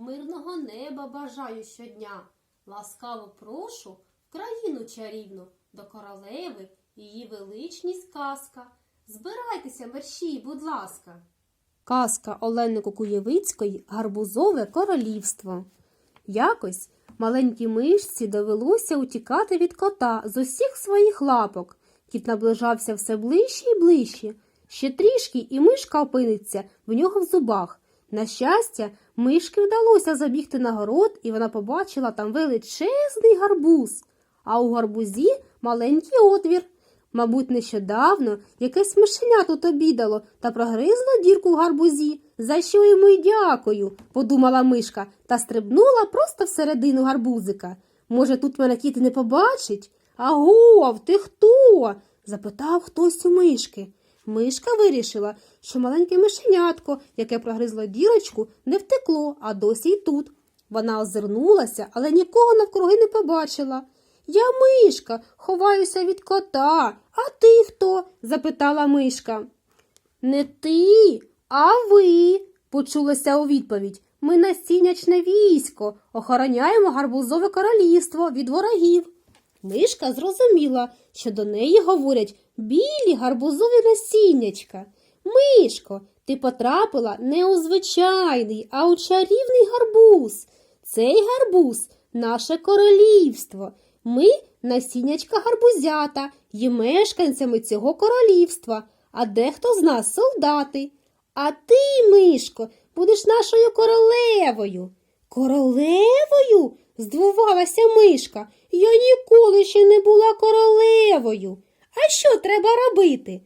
мирного неба бажаю щодня. Ласкаво прошу в країну чарівну, до королеви її величність казка. Збирайтеся, мерщій, будь ласка. Казка Олени Кукуєвицької Гарбузове королівство. Якось маленькій мишці довелося утікати від кота з усіх своїх лапок. Кіт наближався все ближче і ближче. Ще трішки, і мишка опиниться в нього в зубах. На щастя, мишки вдалося забігти на город, і вона побачила там величезний гарбуз, а у гарбузі маленький отвір. Мабуть, нещодавно якесь мишеня тут обідало та прогризло дірку в гарбузі. За що йому й дякую, подумала мишка та стрибнула просто всередину гарбузика. Може, тут мене кіт не побачить? Агов, ти хто? запитав хтось у мишки. Мишка вирішила, що маленьке мишенятко, яке прогризло дірочку, не втекло, а досі й тут. Вона озирнулася, але нікого навкруги не побачила. Я мишка, ховаюся від кота. А ти хто? запитала мишка. Не ти, а ви, почулося у відповідь. Ми насіннячне військо, охороняємо гарбузове королівство від ворогів. Мишка зрозуміла, що до неї говорять білі гарбузові насіннячка. Мишко, ти потрапила не у звичайний, а у чарівний гарбуз. Цей гарбуз наше королівство. Ми насіннячка гарбузята, є мешканцями цього королівства, а дехто з нас солдати. А ти, Мишко, будеш нашою королевою. Королевою? здивувалася мишка. Я ніколи ще не була королевою. А що треба робити?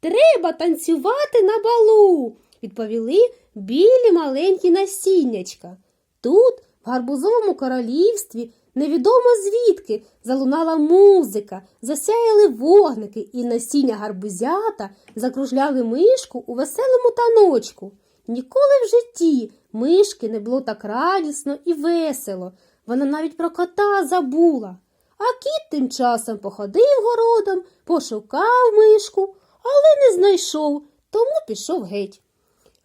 Треба танцювати на балу, відповіли білі маленькі насіннячка. Тут, в гарбузовому королівстві, невідомо звідки залунала музика, засяяли вогники, і насіння гарбузята закружляли мишку у веселому таночку. Ніколи в житті мишки не було так радісно і весело. Вона навіть про кота забула. А кіт тим часом походив городом, пошукав мишку, але не знайшов, тому пішов геть.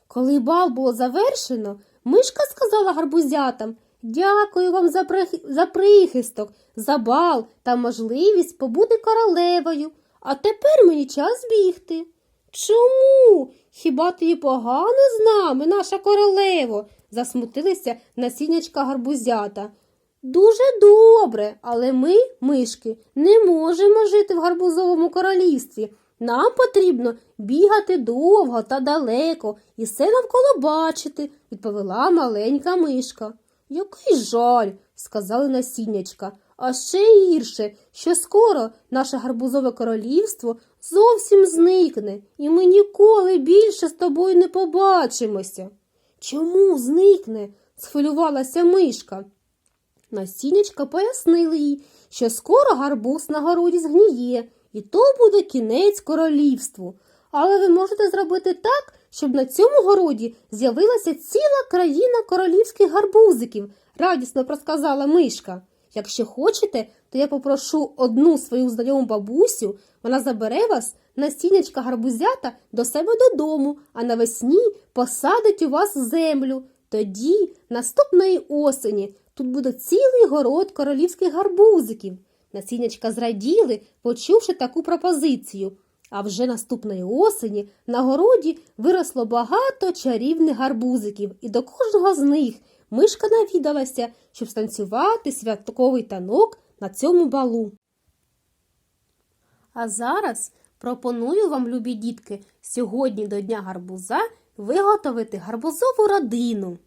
Коли бал було завершено, мишка сказала гарбузятам Дякую вам за, прих- за прихисток, за бал та можливість побути королевою, а тепер мені час бігти. Чому? Хіба тобі погано з нами, наша королево? засмутилися насіннячка гарбузята. Дуже добре, але ми, мишки, не можемо жити в гарбузовому королівстві. Нам потрібно бігати довго та далеко і все навколо бачити, відповіла маленька мишка. Який жаль, сказали насіннячка. А ще гірше, що скоро наше гарбузове королівство зовсім зникне, і ми ніколи більше з тобою не побачимося. Чому зникне? схвилювалася мишка. Насіннячка пояснили їй, що скоро гарбуз на городі згніє, і то буде кінець королівству. Але ви можете зробити так, щоб на цьому городі з'явилася ціла країна королівських гарбузиків, радісно просказала мишка. Якщо хочете, то я попрошу одну свою знайому бабусю, вона забере вас насіннячка гарбузята до себе додому, а навесні посадить у вас землю. Тоді, наступної осені, тут буде цілий город королівських гарбузиків. Насіннячка зраділи, почувши таку пропозицію. А вже наступної осені на городі виросло багато чарівних гарбузиків, і до кожного з них мишка навідалася, щоб станцювати святковий танок на цьому балу. А зараз пропоную вам, любі дітки, сьогодні до Дня гарбуза виготовити гарбузову родину.